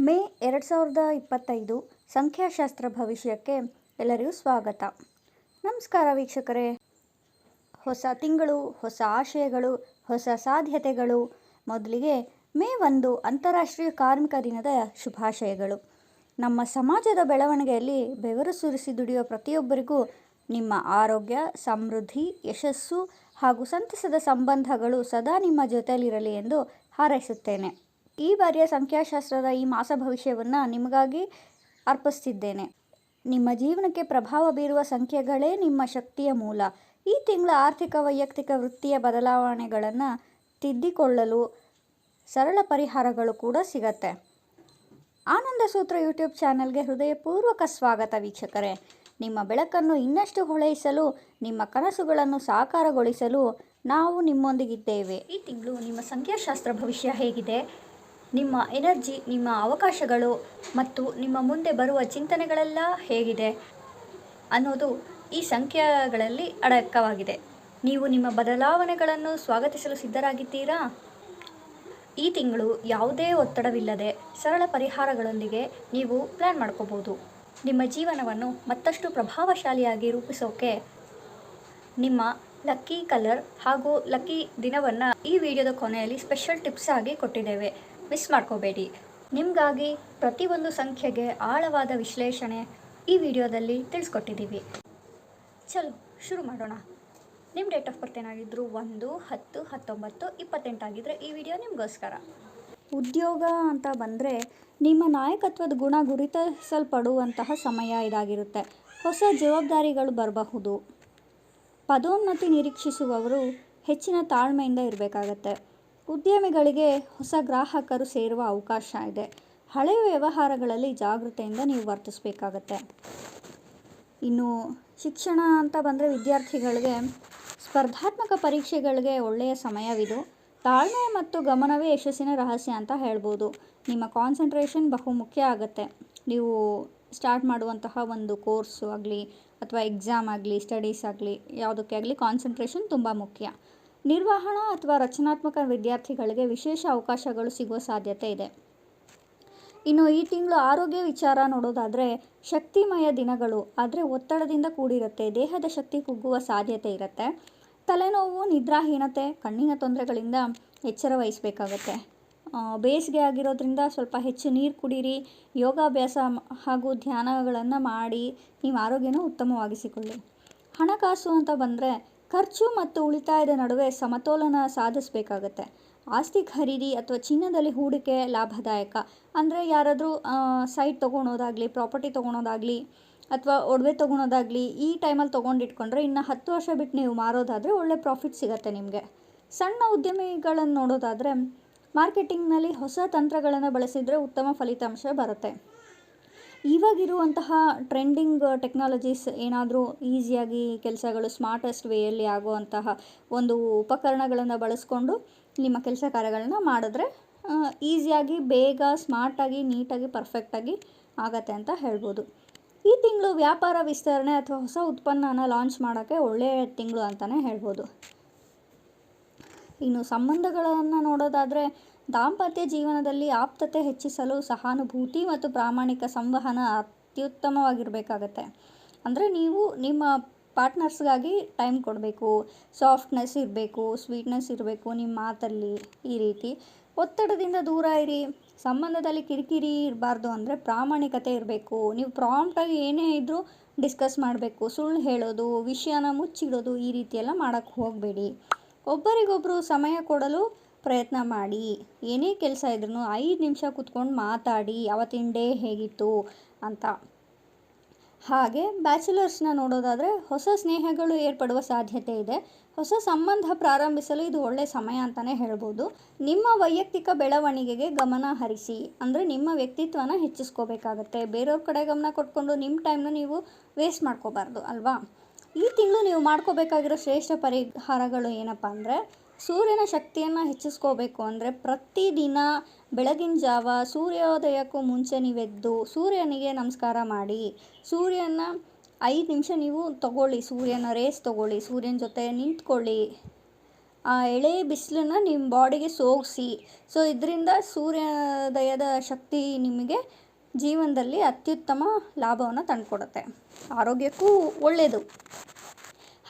ಮೇ ಎರಡು ಸಾವಿರದ ಇಪ್ಪತ್ತೈದು ಸಂಖ್ಯಾಶಾಸ್ತ್ರ ಭವಿಷ್ಯಕ್ಕೆ ಎಲ್ಲರಿಗೂ ಸ್ವಾಗತ. ನಮಸ್ಕಾರ ವೀಕ್ಷಕರೇ. ಹೊಸ ತಿಂಗಳು, ಹೊಸ ಆಶಯಗಳು, ಹೊಸ ಸಾಧ್ಯತೆಗಳು. ಮೊದಲಿಗೆ ಮೇ ಒಂದು ಅಂತಾರಾಷ್ಟ್ರೀಯ ಕಾರ್ಮಿಕ ದಿನದ ಶುಭಾಶಯಗಳು. ನಮ್ಮ ಸಮಾಜದ ಬೆಳವಣಿಗೆಯಲ್ಲಿ ಬೆವರು ಸುರಿಸಿ ದುಡಿಯುವ ಪ್ರತಿಯೊಬ್ಬರಿಗೂ ನಿಮ್ಮ ಆರೋಗ್ಯ, ಸಮೃದ್ಧಿ, ಯಶಸ್ಸು ಹಾಗೂ ಸಂತಸದ ಸಂಬಂಧಗಳು ಸದಾ ನಿಮ್ಮ ಜೊತೆಯಲ್ಲಿರಲಿ ಎಂದು ಹಾರೈಸುತ್ತೇನೆ. ಈ ಬಾರಿಯ ಸಂಖ್ಯಾಶಾಸ್ತ್ರದ ಈ ಮಾಸ ಭವಿಷ್ಯವನ್ನು ನಿಮಗಾಗಿ ಅರ್ಪಿಸ್ತಿದ್ದೇನೆ. ನಿಮ್ಮ ಜೀವನಕ್ಕೆ ಪ್ರಭಾವ ಬೀರುವ ಸಂಖ್ಯೆಗಳೇ ನಿಮ್ಮ ಶಕ್ತಿಯ ಮೂಲ. ಈ ತಿಂಗಳ ಆರ್ಥಿಕ, ವೈಯಕ್ತಿಕ ವೃತ್ತಿಯ ಬದಲಾವಣೆಗಳನ್ನು ತಿದ್ದಿಕೊಳ್ಳಲು ಸರಳ ಪರಿಹಾರಗಳು ಕೂಡ ಸಿಗತ್ತೆ. ಆನಂದ ಸೂತ್ರ ಯೂಟ್ಯೂಬ್ ಚಾನಲ್ಗೆ ಹೃದಯಪೂರ್ವಕ ಸ್ವಾಗತ ವೀಕ್ಷಕರೇ. ನಿಮ್ಮ ಬೆಳಕನ್ನು ಇನ್ನಷ್ಟು ಹೊಳೆಯಿಸಲು, ನಿಮ್ಮ ಕನಸುಗಳನ್ನು ಸಾಕಾರಗೊಳಿಸಲು ನಾವು ನಿಮ್ಮೊಂದಿಗಿದ್ದೇವೆ. ಈ ತಿಂಗಳು ನಿಮ್ಮ ಸಂಖ್ಯಾಶಾಸ್ತ್ರ ಭವಿಷ್ಯ ಹೇಗಿದೆ? ನಿಮ್ಮ ಎನರ್ಜಿ, ನಿಮ್ಮ ಅವಕಾಶಗಳು ಮತ್ತು ನಿಮ್ಮ ಮುಂದೆ ಬರುವ ಚಿಂತನೆಗಳೆಲ್ಲ ಹೇಗಿದೆ ಅನ್ನೋದು ಈ ಸಂಖ್ಯೆಗಳಲ್ಲಿ ಅಡಕವಾಗಿದೆ. ನೀವು ನಿಮ್ಮ ಬದಲಾವಣೆಗಳನ್ನು ಸ್ವಾಗತಿಸಲು ಸಿದ್ಧರಾಗಿದ್ದೀರಾ? ಈ ತಿಂಗಳು ಯಾವುದೇ ಒತ್ತಡವಿಲ್ಲದೆ ಸರಳ ಪರಿಹಾರಗಳೊಂದಿಗೆ ನೀವು ಪ್ಲ್ಯಾನ್ ಮಾಡ್ಕೋಬೋದು. ನಿಮ್ಮ ಜೀವನವನ್ನು ಮತ್ತಷ್ಟು ಪ್ರಭಾವಶಾಲಿಯಾಗಿ ರೂಪಿಸೋಕೆ ನಿಮ್ಮ ಲಕ್ಕಿ ಕಲರ್ ಹಾಗೂ ಲಕ್ಕಿ ದಿನವನ್ನು ಈ ವಿಡಿಯೋದ ಕೊನೆಯಲ್ಲಿ ಸ್ಪೆಷಲ್ ಟಿಪ್ಸ್ ಆಗಿ ಕೊಟ್ಟಿದ್ದೇವೆ. ಮಿಸ್ ಮಾಡ್ಕೋಬೇಡಿ. ನಿಮಗಾಗಿ ಪ್ರತಿಯೊಂದು ಸಂಖ್ಯೆಗೆ ಆಳವಾದ ವಿಶ್ಲೇಷಣೆ ಈ ವಿಡಿಯೋದಲ್ಲಿ ತಿಳಿಸ್ಕೊಟ್ಟಿದ್ದೀವಿ. ಚಲೋ, ಶುರು ಮಾಡೋಣ. ನಿಮ್ಮ ಡೇಟ್ ಆಫ್ ಬರ್ತ್ ಏನಾಗಿದ್ರು? ಒಂದು, ಹತ್ತು, ಹತ್ತೊಂಬತ್ತು ಇಪ್ಪತ್ತೆಂಟಾಗಿದ್ದರೆ ಈ ವಿಡಿಯೋ ನಿಮಗೋಸ್ಕರ. ಉದ್ಯೋಗ ಅಂತ ಬಂದರೆ ನಿಮ್ಮ ನಾಯಕತ್ವದ ಗುಣ ಗುರುತಿಸಲ್ಪಡುವಂತಹ ಸಮಯ ಇದಾಗಿರುತ್ತೆ. ಹೊಸ ಜವಾಬ್ದಾರಿಗಳು ಬರಬಹುದು. ಪದೋನ್ನತಿ ನಿರೀಕ್ಷಿಸುವವರು ಹೆಚ್ಚಿನ ತಾಳ್ಮೆಯಿಂದ ಇರಬೇಕಾಗತ್ತೆ. ಉದ್ಯಮಿಗಳಿಗೆ ಹೊಸ ಗ್ರಾಹಕರು ಸೇರುವ ಅವಕಾಶ ಇದೆ. ಹಳೆಯ ವ್ಯವಹಾರಗಳಲ್ಲಿ ಜಾಗೃತೆಯಿಂದ ನೀವು ವರ್ತಿಸಬೇಕಾಗತ್ತೆ. ಇನ್ನು ಶಿಕ್ಷಣ ಅಂತ ಬಂದರೆ ವಿದ್ಯಾರ್ಥಿಗಳಿಗೆ ಸ್ಪರ್ಧಾತ್ಮಕ ಪರೀಕ್ಷೆಗಳಿಗೆ ಒಳ್ಳೆಯ ಸಮಯವಿದು. ತಾಳ್ಮೆ ಮತ್ತು ಗಮನವೇ ಯಶಸ್ಸಿನ ರಹಸ್ಯ ಅಂತ ಹೇಳ್ಬೋದು. ನಿಮ್ಮ ಕಾನ್ಸಂಟ್ರೇಷನ್ ಬಹು ಮುಖ್ಯ ಆಗುತ್ತೆ. ನೀವು ಸ್ಟಾರ್ಟ್ ಮಾಡುವಂತಹ ಒಂದು ಕೋರ್ಸು ಆಗಲಿ ಅಥವಾ ಎಕ್ಸಾಮ್ ಆಗಲಿ ಸ್ಟಡೀಸ್ ಆಗಲಿ, ಯಾವುದಕ್ಕೆ ಆಗಲಿ ಕಾನ್ಸಂಟ್ರೇಷನ್ ತುಂಬ ಮುಖ್ಯ. ನಿರ್ವಹಣಾ ಅಥವಾ ರಚನಾತ್ಮಕ ವಿದ್ಯಾರ್ಥಿಗಳಿಗೆ ವಿಶೇಷ ಅವಕಾಶಗಳು ಸಿಗುವ ಸಾಧ್ಯತೆ ಇದೆ. ಇನ್ನು ಈ ತಿಂಗಳು ಆರೋಗ್ಯ ವಿಚಾರ ನೋಡೋದಾದರೆ ಶಕ್ತಿಮಯ ದಿನಗಳು, ಆದರೆ ಒತ್ತಡದಿಂದ ಕೂಡಿರುತ್ತೆ, ದೇಹದ ಶಕ್ತಿ ಕುಗ್ಗುವ ಸಾಧ್ಯತೆ ಇರುತ್ತೆ. ತಲೆನೋವು, ನಿದ್ರಾಹೀನತೆ, ಕಣ್ಣಿನ ತೊಂದರೆಗಳಿಂದ ಎಚ್ಚರ ವಹಿಸಬೇಕಾಗತ್ತೆ. ಬೇಸಿಗೆ ಆಗಿರೋದ್ರಿಂದ ಸ್ವಲ್ಪ ಹೆಚ್ಚು ನೀರು ಕುಡೀರಿ, ಯೋಗಾಭ್ಯಾಸ ಹಾಗೂ ಧ್ಯಾನಗಳನ್ನು ಮಾಡಿ ನಿಮ್ಮ ಆರೋಗ್ಯನ ಉತ್ತಮವಾಗಿಸಿಕೊಳ್ಳಿ. ಹಣಕಾಸು ಅಂತ ಬಂದರೆ ಖರ್ಚು ಮತ್ತು ಉಳಿತಾಯದ ನಡುವೆ ಸಮತೋಲನ ಸಾಧಿಸಬೇಕಾಗತ್ತೆ. ಆಸ್ತಿ ಖರೀದಿ ಅಥವಾ ಚಿನ್ನದಲ್ಲಿ ಹೂಡಿಕೆ ಲಾಭದಾಯಕ. ಅಂದರೆ ಯಾರಾದರೂ ಸೈಟ್ ತೊಗೊಳೋದಾಗಲಿ ಪ್ರಾಪರ್ಟಿ ತೊಗೊಳೋದಾಗಲಿ ಅಥವಾ ಒಡವೆ ತೊಗೊಳೋದಾಗಲಿ ಈ ಟೈಮಲ್ಲಿ ತೊಗೊಂಡಿಟ್ಕೊಂಡ್ರೆ ಇನ್ನು ಹತ್ತು ವರ್ಷ ಬಿಟ್ಟು ನೀವು ಮಾರೋದಾದರೆ ಒಳ್ಳೆ ಪ್ರಾಫಿಟ್ ಸಿಗುತ್ತೆ ನಿಮಗೆ. ಸಣ್ಣ ಉದ್ಯಮಿಗಳನ್ನು ನೋಡೋದಾದರೆ ಮಾರ್ಕೆಟಿಂಗ್ನಲ್ಲಿ ಹೊಸ ತಂತ್ರಗಳನ್ನು ಬಳಸಿದರೆ ಉತ್ತಮ ಫಲಿತಾಂಶ ಬರುತ್ತೆ. ಇವಾಗಿರುವಂತಹ ಟ್ರೆಂಡಿಂಗ್ ಟೆಕ್ನಾಲಜೀಸ್ ಏನಾದರೂ ಈಸಿಯಾಗಿ ಕೆಲಸಗಳು ಸ್ಮಾರ್ಟೆಸ್ಟ್ ವೇಯಲ್ಲಿ ಆಗುವಂತಹ ಒಂದು ಉಪಕರಣಗಳನ್ನು ಬಳಸ್ಕೊಂಡು ನಿಮ್ಮ ಕೆಲಸ ಕಾರ್ಯಗಳನ್ನ ಮಾಡಿದ್ರೆ ಈಸಿಯಾಗಿ, ಬೇಗ, ಸ್ಮಾರ್ಟಾಗಿ, ನೀಟಾಗಿ, ಪರ್ಫೆಕ್ಟಾಗಿ ಆಗತ್ತೆ ಅಂತ ಹೇಳ್ಬೋದು. ಈ ತಿಂಗಳು ವ್ಯಾಪಾರ ವಿಸ್ತರಣೆ ಅಥವಾ ಹೊಸ ಉತ್ಪನ್ನನ ಲಾಂಚ್ ಮಾಡೋಕ್ಕೆ ಒಳ್ಳೆಯ ತಿಂಗಳು ಅಂತಲೇ ಹೇಳ್ಬೋದು. ಇನ್ನು ಸಂಬಂಧಗಳನ್ನು ನೋಡೋದಾದರೆ ದಾಂಪತ್ಯ ಜೀವನದಲ್ಲಿ ಆಪ್ತತೆ ಹೆಚ್ಚಿಸಲು ಸಹಾನುಭೂತಿ ಮತ್ತು ಪ್ರಾಮಾಣಿಕ ಸಂವಹನ ಅತ್ಯುತ್ತಮವಾಗಿರಬೇಕಾಗತ್ತೆ. ಅಂದರೆ ನೀವು ನಿಮ್ಮ ಪಾರ್ಟ್ನರ್ಸ್ಗಾಗಿ ಟೈಮ್ ಕೊಡಬೇಕು, ಸಾಫ್ಟ್ನೆಸ್ ಇರಬೇಕು, ಸ್ವೀಟ್ನೆಸ್ ಇರಬೇಕು, ನಿಮ್ಮ ಮಾತಲ್ಲಿ ಈ ರೀತಿ. ಒತ್ತಡದಿಂದ ದೂರ ಇರಿ, ಸಂಬಂಧದಲ್ಲಿ ಕಿರಿಕಿರಿ ಇರಬಾರ್ದು ಅಂದರೆ ಪ್ರಾಮಾಣಿಕತೆ ಇರಬೇಕು. ನೀವು ಪ್ರಾಂಪ್ಟಾಗಿ ಏನೇ ಇದ್ದರೂ ಡಿಸ್ಕಸ್ ಮಾಡಬೇಕು, ಸುಳ್ಳು ಹೇಳೋದು, ವಿಷಯನ ಮುಚ್ಚಿಡೋದು ಈ ರೀತಿಯೆಲ್ಲ ಮಾಡೋಕ್ಕೆ ಹೋಗಬೇಡಿ. ಒಬ್ಬರಿಗೊಬ್ಬರು ಸಮಯ ಕೊಡಲು ಪ್ರಯತ್ನ ಮಾಡಿ. ಏನೇ ಕೆಲಸ ಇದ್ರೂ ಐದು ನಿಮಿಷ ಕೂತ್ಕೊಂಡು ಮಾತಾಡಿ, ಅವತ್ತಿನ ಡೇ ಹೇಗಿತ್ತು ಅಂತ. ಹಾಗೆ ಬ್ಯಾಚುಲರ್ಸ್ನ ನೋಡೋದಾದರೆ ಹೊಸ ಸ್ನೇಹಗಳು ಏರ್ಪಡುವ ಸಾಧ್ಯತೆ ಇದೆ. ಹೊಸ ಸಂಬಂಧ ಪ್ರಾರಂಭಿಸಲು ಇದು ಒಳ್ಳೆಯ ಸಮಯ ಅಂತಲೇ ಹೇಳ್ಬೋದು. ನಿಮ್ಮ ವೈಯಕ್ತಿಕ ಬೆಳವಣಿಗೆಗೆ ಗಮನ ಹರಿಸಿ. ಅಂದರೆ ನಿಮ್ಮ ವ್ಯಕ್ತಿತ್ವನ ಹೆಚ್ಚಿಸ್ಕೋಬೇಕಾಗತ್ತೆ. ಬೇರೆಯವ್ರ ಕಡೆ ಗಮನ ಕೊಟ್ಕೊಂಡು ನಿಮ್ಮ ಟೈಮ್ನ ನೀವು ವೇಸ್ಟ್ ಮಾಡ್ಕೋಬಾರ್ದು, ಅಲ್ವಾ? ಈ ತಿಂಗಳು ನೀವು ಮಾಡ್ಕೋಬೇಕಾಗಿರೋ ಶ್ರೇಷ್ಠ ಪರಿಹಾರಗಳು ಏನಪ್ಪ ಅಂದರೆ ಸೂರ್ಯನ ಶಕ್ತಿಯನ್ನು ಹೆಚ್ಚಿಸ್ಕೋಬೇಕು ಅಂದರೆ ಪ್ರತಿದಿನ ಬೆಳಗಿನ ಜಾವ ಸೂರ್ಯೋದಯಕ್ಕೂ ಮುಂಚೆ ನೀವೆದ್ದು ಸೂರ್ಯನಿಗೆ ನಮಸ್ಕಾರ ಮಾಡಿ. ಸೂರ್ಯನ ಐದು ನಿಮಿಷ ನೀವು ತಗೊಳ್ಳಿ, ಸೂರ್ಯನ ರೇಸ್ ತಗೊಳ್ಳಿ, ಸೂರ್ಯನ ಜೊತೆ ನಿಂತ್ಕೊಳ್ಳಿ. ಆ ಎಳೆ ಬಿಸಿಲನ್ನು ನಿಮ್ಮ ಬಾಡಿಗೆ ಸೋಗಿಸಿ. ಸೊ ಇದರಿಂದ ಸೂರ್ಯೋದಯದ ಶಕ್ತಿ ನಿಮಗೆ ಜೀವನದಲ್ಲಿ ಅತ್ಯುತ್ತಮ ಲಾಭವನ್ನು ತಂದುಕೊಡುತ್ತೆ. ಆರೋಗ್ಯಕ್ಕೂ ಒಳ್ಳೆಯದು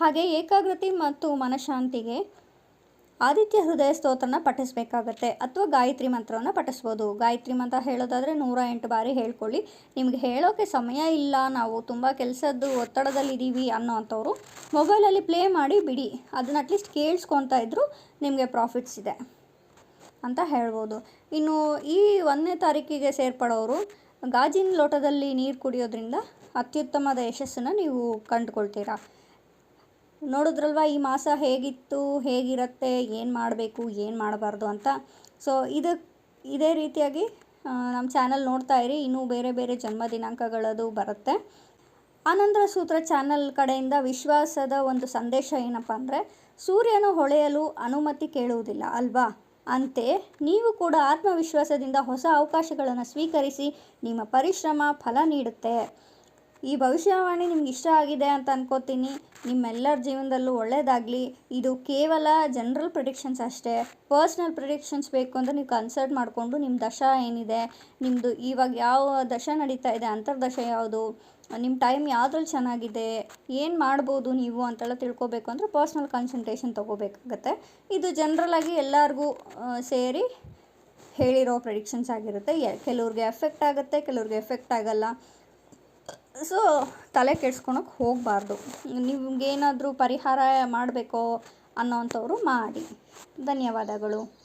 ಹಾಗೆ ಏಕಾಗ್ರತೆ ಮತ್ತು ಮನಃಶಾಂತಿಗೆ ಆದಿತ್ಯ ಹೃದಯ ಸ್ತೋತ್ರನ ಪಠಿಸಬೇಕಾಗತ್ತೆ ಅಥವಾ ಗಾಯತ್ರಿ ಮಂತ್ರವನ್ನು ಪಠಿಸ್ಬೋದು. ಗಾಯತ್ರಿ ಮಂತ್ರ ಹೇಳೋದಾದರೆ ನೂರ ಎಂಟು ಬಾರಿ ಹೇಳ್ಕೊಳ್ಳಿ. ನಿಮಗೆ ಹೇಳೋಕ್ಕೆ ಸಮಯ ಇಲ್ಲ, ನಾವು ತುಂಬ ಕೆಲಸದ್ದು ಒತ್ತಡದಲ್ಲಿದ್ದೀವಿ ಅನ್ನೋ ಅಂಥವ್ರು ಮೊಬೈಲಲ್ಲಿ ಪ್ಲೇ ಮಾಡಿ ಬಿಡಿ. ಅದನ್ನ ಅಟ್ಲೀಸ್ಟ್ ಕೇಳಿಸ್ಕೊತಾ ಇದ್ದರೂ ನಿಮಗೆ ಪ್ರಾಫಿಟ್ಸ್ ಇದೆ ಅಂತ ಹೇಳ್ಬೋದು. ಇನ್ನು ಈ ಒಂದನೇ ತಾರೀಕಿಗೆ ಸೇರ್ಪಡೋರು ಗಾಜಿನ ಲೋಟದಲ್ಲಿ ನೀರು ಕುಡಿಯೋದ್ರಿಂದ ಅತ್ಯುತ್ತಮದ ಯಶಸ್ಸನ್ನು ನೀವು ಕಂಡುಕೊಳ್ತೀರಾ? ನೋಡಿದ್ರಲ್ವ, ಈ ಮಾಸ ಹೇಗಿತ್ತು, ಹೇಗಿರುತ್ತೆ, ಏನು ಮಾಡಬೇಕು, ಏನು ಮಾಡಬಾರ್ದು ಅಂತ. ಸೊ ಇದು ಇದೇ ರೀತಿಯಾಗಿ ನಮ್ಮ ಚಾನಲ್ ನೋಡ್ತಾ ಇರಿ. ಇನ್ನೂ ಬೇರೆ ಬೇರೆ ಜನ್ಮ ದಿನಾಂಕಗಳದು ಬರುತ್ತೆ. ಆನಂದ್ರ ಸೂತ್ರ ಚಾನಲ್ ಕಡೆಯಿಂದ ವಿಶ್ವಾಸದ ಒಂದು ಸಂದೇಶ ಏನಪ್ಪ ಅಂದರೆ, ಸೂರ್ಯನ ಹೊಳೆಯಲು ಅನುಮತಿ ಕೇಳುವುದಿಲ್ಲ, ಅಲ್ವಾ? ಅಂತೆ, ನೀವು ಕೂಡ ಆತ್ಮವಿಶ್ವಾಸದಿಂದ ಹೊಸ ಅವಕಾಶಗಳನ್ನು ಸ್ವೀಕರಿಸಿ ನಿಮ್ಮ ಪರಿಶ್ರಮ ಫಲ ನೀಡುತ್ತೆ. ಈ ಭವಿಷ್ಯವಾಣಿ ನಿಮ್ಗೆ ಇಷ್ಟ ಆಗಿದೆ ಅಂತ ಅನ್ಕೋತೀನಿ. ನಿಮ್ಮೆಲ್ಲರ ಜೀವನದಲ್ಲೂ ಒಳ್ಳೆಯದಾಗಲಿ ಇದು ಕೇವಲ ಜನರಲ್ ಪ್ರಿಡಿಕ್ಷನ್ಸ್ ಅಷ್ಟೇ. ಪರ್ಸ್ನಲ್ ಪ್ರಿಡಿಕ್ಷನ್ಸ್ ಬೇಕು ಅಂದರೆ ನೀವು ಕನ್ಸಲ್ಟ್ ಮಾಡಿಕೊಂಡು ನಿಮ್ಮ ದಶ ಏನಿದೆ ನಿಮ್ಮದು ಇವಾಗ ಯಾವ ದಶ ನಡೀತಾ ಇದೆ, ಅಂತರ್ದಶ ಯಾವುದು ನಿಮ್ಮ ಟೈಮ್ ಯಾವುದ್ರಲ್ಲಿ ಚೆನ್ನಾಗಿದೆ, ಏನು ಮಾಡ್ಬೋದು ನೀವು ಅಂತೆಲ್ಲ ತಿಳ್ಕೊಬೇಕು ಅಂದರೆ ಪರ್ಸ್ನಲ್ ಕನ್ಸಲ್ಟೇಷನ್ ತೊಗೋಬೇಕಾಗತ್ತೆ. ಇದು ಜನ್ರಲಾಗಿ ಎಲ್ಲರಿಗೂ ಸೇರಿ ಹೇಳಿರೋ ಪ್ರಿಡಿಕ್ಷನ್ಸ್ ಆಗಿರುತ್ತೆ. ಕೆಲವ್ರಿಗೆ ಎಫೆಕ್ಟ್ ಆಗುತ್ತೆ, ಕೆಲವ್ರಿಗೆ ಎಫೆಕ್ಟ್ ಆಗಲ್ಲ. ಸೊ ತಲೆ ಕೆಡ್ಸ್ಕೊಳಕ್ಕೆ ಹೋಗಬಾರ್ದು. ನಿಮ್ಗೇನಾದರೂ ಪರಿಹಾರ ಮಾಡಬೇಕೋ ಅನ್ನೋವಂಥವ್ರು ಮಾಡಿ. ಧನ್ಯವಾದಗಳು.